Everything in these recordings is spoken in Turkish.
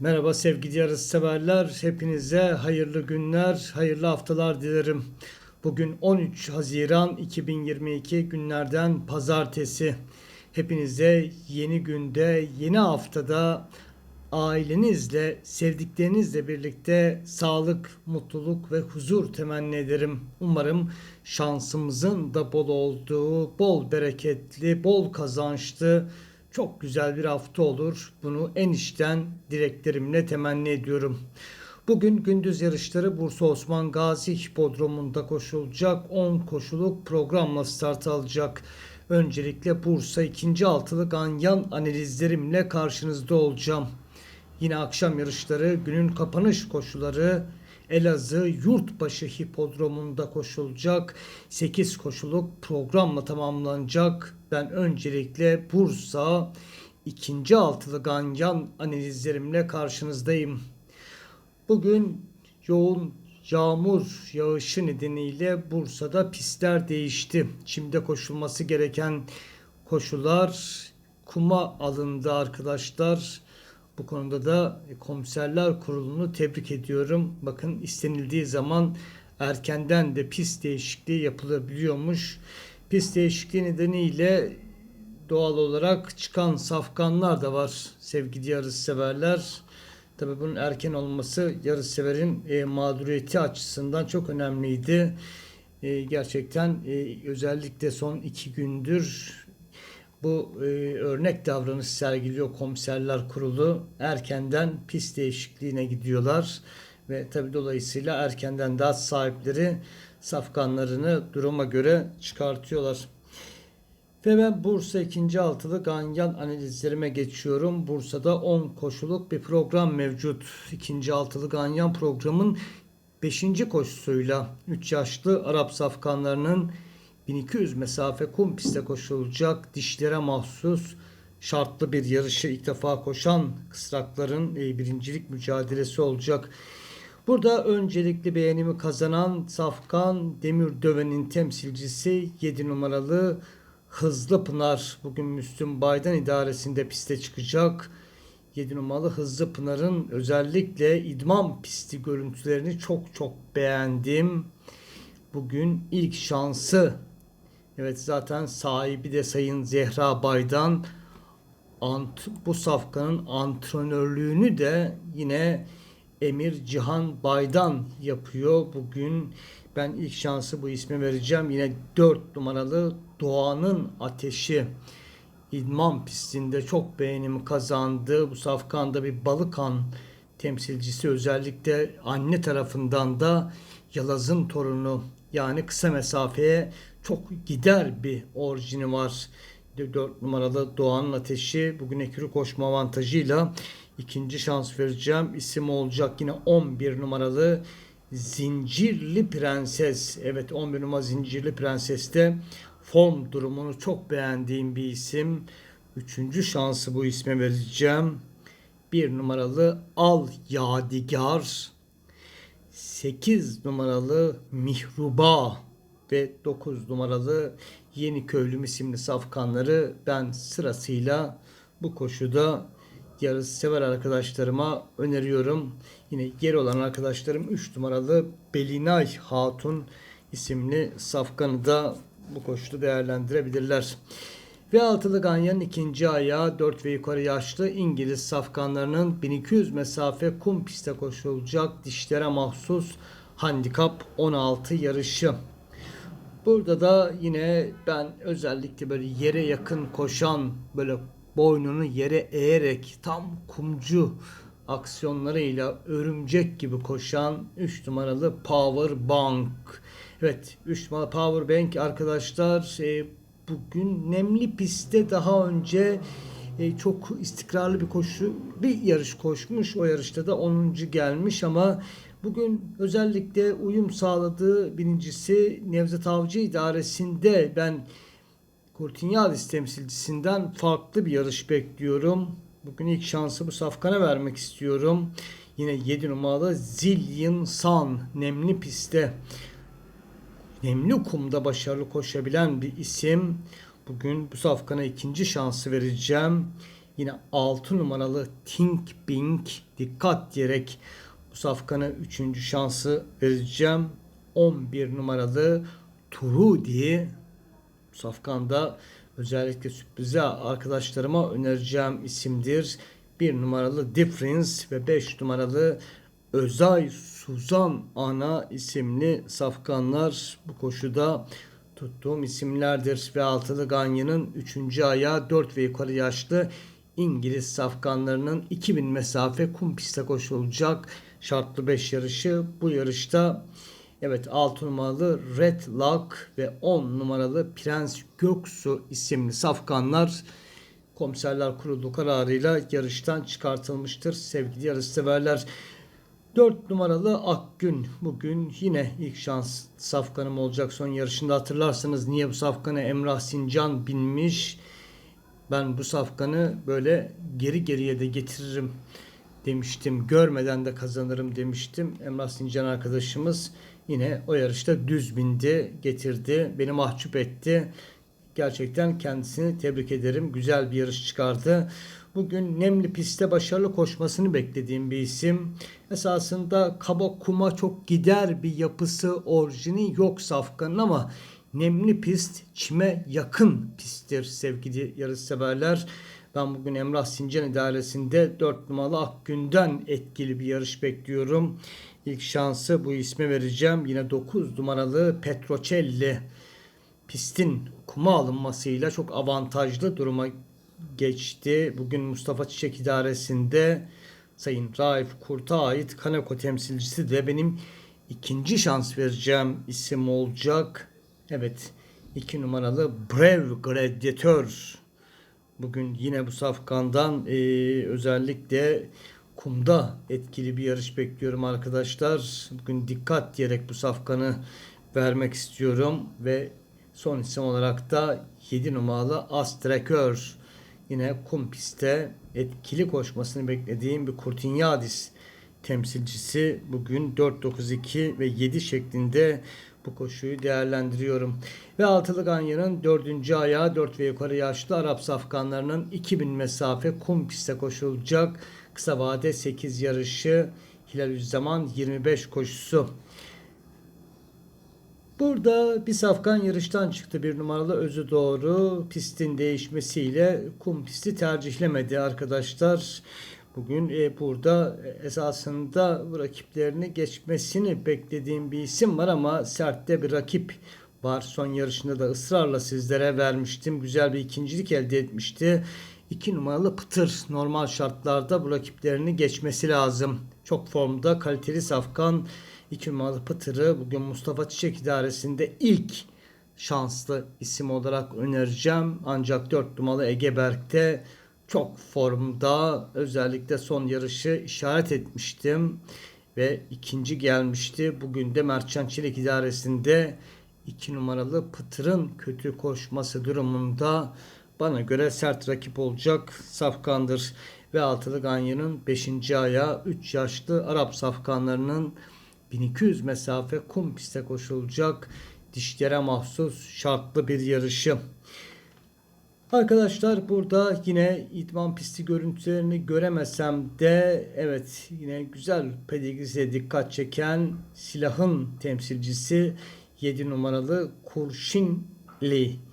Merhaba sevgili yarış severler. Hepinize hayırlı günler, hayırlı haftalar dilerim. Bugün 13 Haziran 2022 günlerden pazartesi. Hepinize yeni günde, yeni haftada ailenizle, sevdiklerinizle birlikte sağlık, mutluluk ve huzur temenni ederim. Umarım şansımızın da bol olduğu, bol bereketli, bol kazançlı, çok güzel bir hafta olur. Bunu en içten dileklerimle temenni ediyorum. Bugün gündüz yarışları Bursa Osman Gazi Hipodromu'nda koşulacak 10 koşuluk programla start alacak. Öncelikle Bursa 2. altılı ganyan analizlerimle karşınızda olacağım. Yine akşam yarışları, günün kapanış koşuları Elazığ Yurtbaşı Hipodromu'nda koşulacak 8 koşuluk programla tamamlanacak. Ben öncelikle Bursa ikinci altılı ganyan analizlerimle karşınızdayım. Bugün yoğun yağmur yağışı nedeniyle Bursa'da pistler değişti. Çimde koşulması gereken koşular kuma alındı arkadaşlar. Bu konuda da komiserler kurulunu tebrik ediyorum. Bakın istenildiği zaman erkenden de pist değişikliği yapılabiliyormuş. Pist değişikliği nedeniyle doğal olarak çıkan safkanlar da var sevgili yarış severler. Tabi bunun erken olması yarış severin e, mağduriyeti açısından çok önemliydi. E, gerçekten e, özellikle son iki gündür bu e, örnek davranış sergiliyor komiserler kurulu. Erkenden pist değişikliğine gidiyorlar ve tabi dolayısıyla erkenden daha sahipleri safkanlarını duruma göre çıkartıyorlar. Ve ben Bursa 2. altılı ganyan analizlerime geçiyorum. Bursa'da 10 koşuluk bir program mevcut. 2. altılı ganyan programın 5. koşusuyla 3 yaşlı Arap safkanlarının 1200 mesafe kum pistte koşulacak dişlere mahsus şartlı bir yarışı ilk defa koşan kısrakların e, birincilik mücadelesi olacak. Burada öncelikli beğenimi kazanan Safkan Demir Döven'in temsilcisi 7 numaralı Hızlı Pınar bugün Müslüm Baydan idaresinde piste çıkacak. 7 numaralı Hızlı Pınar'ın özellikle idman pisti görüntülerini çok çok beğendim. Bugün ilk şansı Evet zaten sahibi de Sayın Zehra Baydan ant, bu safkanın antrenörlüğünü de yine Emir Cihan Baydan yapıyor. Bugün ben ilk şansı bu ismi vereceğim. Yine 4 numaralı Doğan'ın Ateşi idman pistinde çok beğenimi kazandı. Bu safkanda bir Balıkan temsilcisi özellikle anne tarafından da Yalaz'ın torunu yani kısa mesafeye çok gider bir orijini var. 4 numaralı Doğan'ın Ateşi bugün ekürü koşma avantajıyla ikinci şans vereceğim. İsim olacak yine 11 numaralı Zincirli Prenses. Evet 11 numara Zincirli Prenses'te form durumunu çok beğendiğim bir isim. Üçüncü şansı bu isme vereceğim. Bir numaralı Al Yadigar. 8 numaralı Mihruba ve 9 numaralı Yeni Köylüm isimli safkanları ben sırasıyla bu koşuda yarış sever arkadaşlarıma öneriyorum. Yine geri olan arkadaşlarım 3 numaralı Belinay Hatun isimli safkanı da bu koşuda değerlendirebilirler. Ve altılı ganyanın ikinci ayağı 4 ve yukarı yaşlı İngiliz safkanlarının 1200 mesafe kum piste koşulacak dişlere mahsus handikap 16 yarışı. Burada da yine ben özellikle böyle yere yakın koşan böyle boynunu yere eğerek tam kumcu aksiyonlarıyla örümcek gibi koşan 3 numaralı Power Bank. Evet 3 numaralı Power Bank arkadaşlar e, bugün nemli pistte daha önce e, çok istikrarlı bir koşu bir yarış koşmuş. O yarışta da 10. gelmiş ama Bugün özellikle uyum sağladığı birincisi Nevzat Avcı idaresinde ben Kurtinyalis temsilcisinden farklı bir yarış bekliyorum. Bugün ilk şansı bu safkana vermek istiyorum. Yine 7 numaralı Zillion Sun nemli pistte nemli kumda başarılı koşabilen bir isim. Bugün bu safkana ikinci şansı vereceğim. Yine 6 numaralı Think Bing dikkat diyerek bu safkanı 3. şansı vereceğim. 11 numaralı Turudi safkanda özellikle sürprize arkadaşlarıma önereceğim isimdir. 1 numaralı Difference ve 5 numaralı Özay Suzan Ana isimli safkanlar bu koşuda tuttuğum isimlerdir ve altılı Ganyan'ın 3. ayağı 4 ve yukarı yaşlı İngiliz safkanlarının 2000 mesafe kum pistte koşulacak şartlı 5 yarışı. Bu yarışta evet 6 numaralı Red Lock ve 10 numaralı Prens Göksu isimli safkanlar Komiserler Kurulu kararıyla yarıştan çıkartılmıştır. Sevgili yarışseverler 4 numaralı Akgün bugün yine ilk şans safkanım olacak son yarışında hatırlarsanız niye bu safkanı Emrah Sincan binmiş. Ben bu safkanı böyle geri geriye de getiririm demiştim. Görmeden de kazanırım demiştim. Emrah Sincan arkadaşımız yine o yarışta düz bindi, getirdi. Beni mahcup etti. Gerçekten kendisini tebrik ederim. Güzel bir yarış çıkardı. Bugün Nemli pistte başarılı koşmasını beklediğim bir isim. Esasında kaba kuma çok gider bir yapısı orijini yok Safkan'ın ama Nemli pist çime yakın pisttir sevgili yarışseverler. Ben bugün Emrah Sincan idaresinde 4 numaralı Akgün'den etkili bir yarış bekliyorum. İlk şansı bu isme vereceğim. Yine 9 numaralı Petrocelli pistin kuma alınmasıyla çok avantajlı duruma geçti. Bugün Mustafa Çiçek idaresinde Sayın Raif Kurt'a ait Kaneko temsilcisi de benim ikinci şans vereceğim isim olacak. Evet iki numaralı Brave Gladiator. Bugün yine bu safkandan e, özellikle kumda etkili bir yarış bekliyorum arkadaşlar. Bugün dikkat diyerek bu safkanı vermek istiyorum ve son isim olarak da 7 numaralı Astrakör. Yine kum pistte etkili koşmasını beklediğim bir Kurtinyadis temsilcisi bugün 4-9-2 ve 7 şeklinde bu koşuyu değerlendiriyorum. Ve Altılı Ganya'nın dördüncü ayağı 4 ve yukarı yaşlı Arap safkanlarının 2000 mesafe kum pistte koşulacak. Kısa vade 8 yarışı Hilal Zaman 25 koşusu. Burada bir safkan yarıştan çıktı bir numaralı özü doğru pistin değişmesiyle kum pisti tercihlemedi arkadaşlar. Bugün e, burada esasında rakiplerini geçmesini beklediğim bir isim var ama sertte bir rakip var. Son yarışında da ısrarla sizlere vermiştim. Güzel bir ikincilik elde etmişti. 2 numaralı Pıtır normal şartlarda bu rakiplerini geçmesi lazım. Çok formda kaliteli safkan 2 numaralı Pıtır'ı bugün Mustafa Çiçek idaresinde ilk şanslı isim olarak önereceğim. Ancak 4 numaralı Ege Berk'te çok formda özellikle son yarışı işaret etmiştim ve ikinci gelmişti. Bugün de Mertcan Çelik idaresinde 2 numaralı Pıtır'ın kötü koşması durumunda bana göre sert rakip olacak safkandır. Ve altılı Ganyan'ın 5. ayağı 3 yaşlı Arap safkanlarının 1200 mesafe kum piste koşulacak dişlere mahsus şartlı bir yarışı. Arkadaşlar burada yine idman pisti görüntülerini göremesem de evet yine güzel pedigrisiye dikkat çeken silahın temsilcisi 7 numaralı Kurşinli.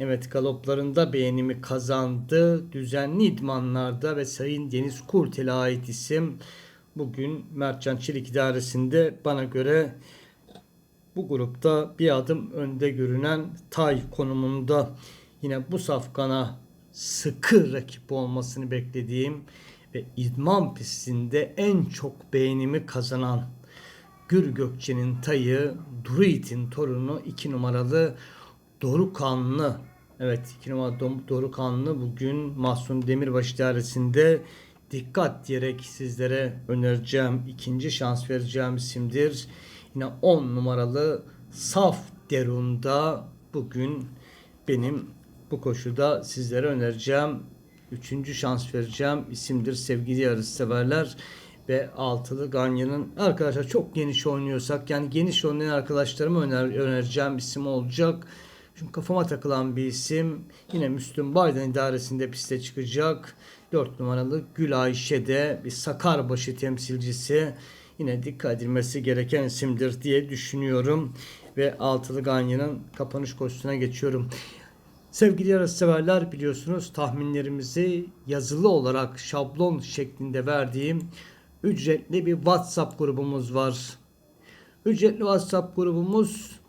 Evet galoplarında beğenimi kazandı. Düzenli idmanlarda ve Sayın Deniz Kurtel'e ait isim bugün Mertcan Çelik idaresinde bana göre bu grupta bir adım önde görünen Tay konumunda yine bu safkana sıkı rakip olmasını beklediğim ve idman pistinde en çok beğenimi kazanan Gür Gökçe'nin tayı Druid'in torunu 2 numaralı Dorukanlı. Evet 2 numaralı Dorukanlı bugün Mahsun Demirbaş idaresinde dikkat diyerek sizlere önereceğim ikinci şans vereceğim isimdir. Yine 10 numaralı Saf Derun'da bugün benim bu koşuda sizlere önereceğim üçüncü şans vereceğim isimdir sevgili yarış severler ve altılı Ganyan'ın arkadaşlar çok geniş oynuyorsak yani geniş oynayan arkadaşlarıma öner, önereceğim isim olacak. Çünkü kafama takılan bir isim. Yine Müslüm Baydan idaresinde piste çıkacak. 4 numaralı Gül Ayşe de bir Sakarbaşı temsilcisi. Yine dikkat edilmesi gereken isimdir diye düşünüyorum. Ve Altılı Ganyan'ın kapanış koşusuna geçiyorum. Sevgili yarış severler biliyorsunuz tahminlerimizi yazılı olarak şablon şeklinde verdiğim ücretli bir WhatsApp grubumuz var. Ücretli WhatsApp grubumuz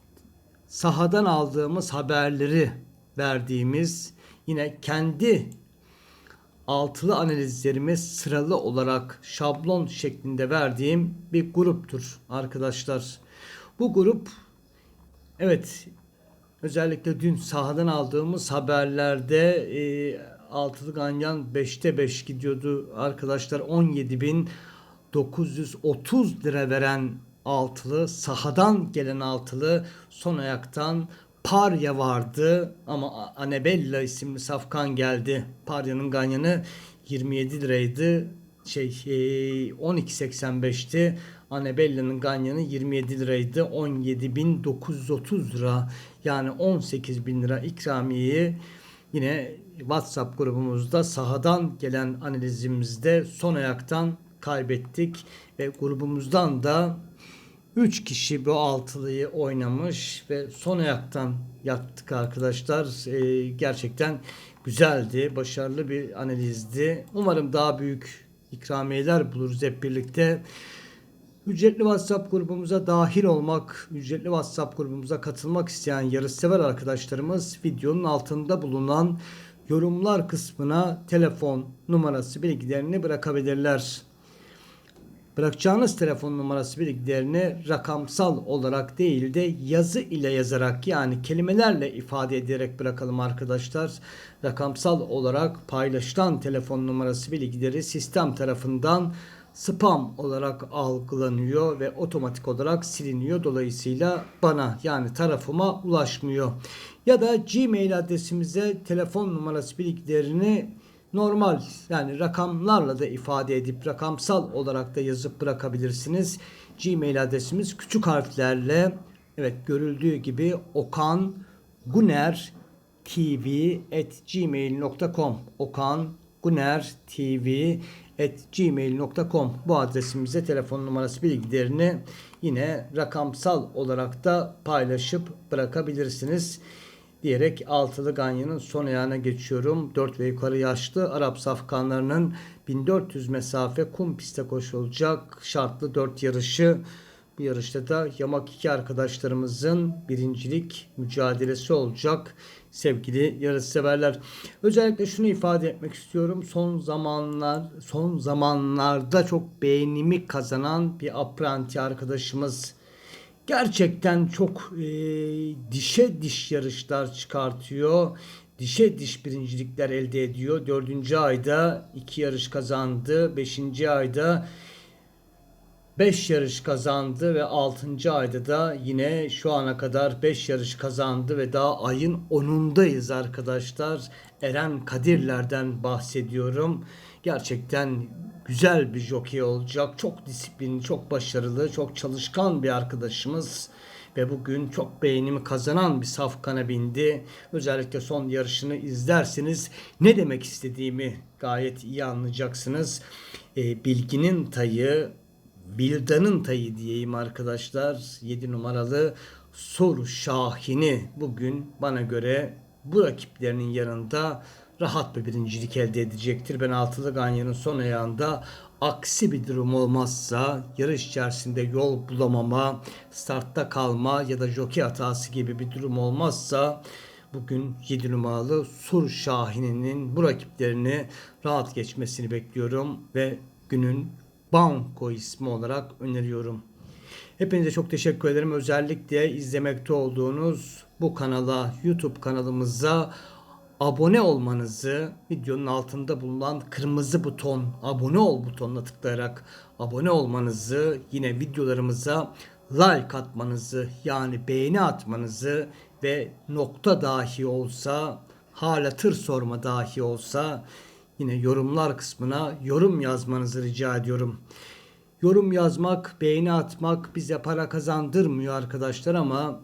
sahadan aldığımız haberleri verdiğimiz yine kendi altılı analizlerimi sıralı olarak şablon şeklinde verdiğim bir gruptur arkadaşlar. Bu grup evet özellikle dün sahadan aldığımız haberlerde e, altılı ganyan 5'te 5 gidiyordu arkadaşlar 17.930 lira veren altılı sahadan gelen altılı son ayaktan Parya vardı ama Anabella isimli safkan geldi. Parya'nın ganyanı 27 liraydı. Şey e, 12.85'ti. Anabella'nın ganyanı 27 liraydı. 17.930 lira yani 18.000 lira ikramiyeyi yine WhatsApp grubumuzda sahadan gelen analizimizde son ayaktan kaybettik ve grubumuzdan da 3 kişi bu altılıyı oynamış ve son ayaktan yattık arkadaşlar. Ee, gerçekten güzeldi, başarılı bir analizdi. Umarım daha büyük ikramiyeler buluruz hep birlikte. Ücretli WhatsApp grubumuza dahil olmak, ücretli WhatsApp grubumuza katılmak isteyen yarışsever arkadaşlarımız videonun altında bulunan yorumlar kısmına telefon numarası bilgilerini bırakabilirler. Bırakacağınız telefon numarası bilgilerini rakamsal olarak değil de yazı ile yazarak yani kelimelerle ifade ederek bırakalım arkadaşlar. Rakamsal olarak paylaşılan telefon numarası bilgileri sistem tarafından spam olarak algılanıyor ve otomatik olarak siliniyor. Dolayısıyla bana yani tarafıma ulaşmıyor. Ya da Gmail adresimize telefon numarası bilgilerini normal yani rakamlarla da ifade edip rakamsal olarak da yazıp bırakabilirsiniz. Gmail adresimiz küçük harflerle evet görüldüğü gibi Okan Guner TV at gmail.com Okan Guner TV at gmail.com bu adresimize telefon numarası bilgilerini yine rakamsal olarak da paylaşıp bırakabilirsiniz diyerek altılı ganyanın son ayağına geçiyorum. 4 ve yukarı yaşlı Arap safkanlarının 1400 mesafe kum piste koşulacak şartlı 4 yarışı. Bu yarışta da yamak iki arkadaşlarımızın birincilik mücadelesi olacak sevgili yarışseverler. Özellikle şunu ifade etmek istiyorum. Son zamanlar son zamanlarda çok beğenimi kazanan bir apranti arkadaşımız gerçekten çok e, dişe diş yarışlar çıkartıyor. Dişe diş birincilikler elde ediyor. Dördüncü ayda iki yarış kazandı. Beşinci ayda 5 yarış kazandı ve 6. ayda da yine şu ana kadar 5 yarış kazandı ve daha ayın 10'undayız arkadaşlar. Eren Kadirler'den bahsediyorum. Gerçekten güzel bir jockey olacak. Çok disiplinli, çok başarılı, çok çalışkan bir arkadaşımız ve bugün çok beğenimi kazanan bir safkana bindi. Özellikle son yarışını izlerseniz ne demek istediğimi gayet iyi anlayacaksınız. E, bilginin tayı, Bildan'ın tayı diyeyim arkadaşlar. 7 numaralı Soru Şahin'i bugün bana göre bu rakiplerinin yanında rahat bir birincilik elde edecektir. Ben altılı Ganyan'ın son ayağında aksi bir durum olmazsa yarış içerisinde yol bulamama, startta kalma ya da jockey hatası gibi bir durum olmazsa bugün 7 numaralı Sur Şahin'in bu rakiplerini rahat geçmesini bekliyorum ve günün Banco ismi olarak öneriyorum. Hepinize çok teşekkür ederim. Özellikle izlemekte olduğunuz bu kanala, YouTube kanalımıza abone olmanızı, videonun altında bulunan kırmızı buton, abone ol butonuna tıklayarak abone olmanızı, yine videolarımıza like atmanızı, yani beğeni atmanızı ve nokta dahi olsa, halatır sorma dahi olsa yine yorumlar kısmına yorum yazmanızı rica ediyorum. Yorum yazmak, beğeni atmak bize para kazandırmıyor arkadaşlar ama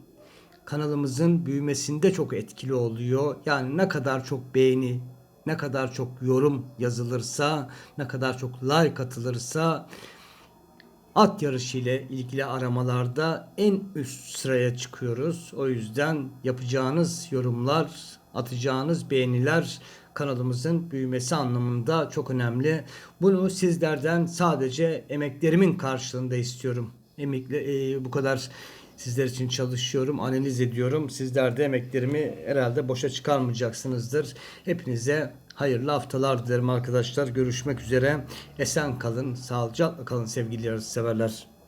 kanalımızın büyümesinde çok etkili oluyor. Yani ne kadar çok beğeni, ne kadar çok yorum yazılırsa, ne kadar çok like atılırsa at yarışı ile ilgili aramalarda en üst sıraya çıkıyoruz. O yüzden yapacağınız yorumlar, atacağınız beğeniler kanalımızın büyümesi anlamında çok önemli. Bunu sizlerden sadece emeklerimin karşılığında istiyorum. Emekli e, bu kadar sizler için çalışıyorum, analiz ediyorum. Sizler de emeklerimi herhalde boşa çıkarmayacaksınızdır. Hepinize hayırlı haftalar dilerim arkadaşlar. Görüşmek üzere. Esen kalın, sağlıcakla kalın sevgili yarışseverler.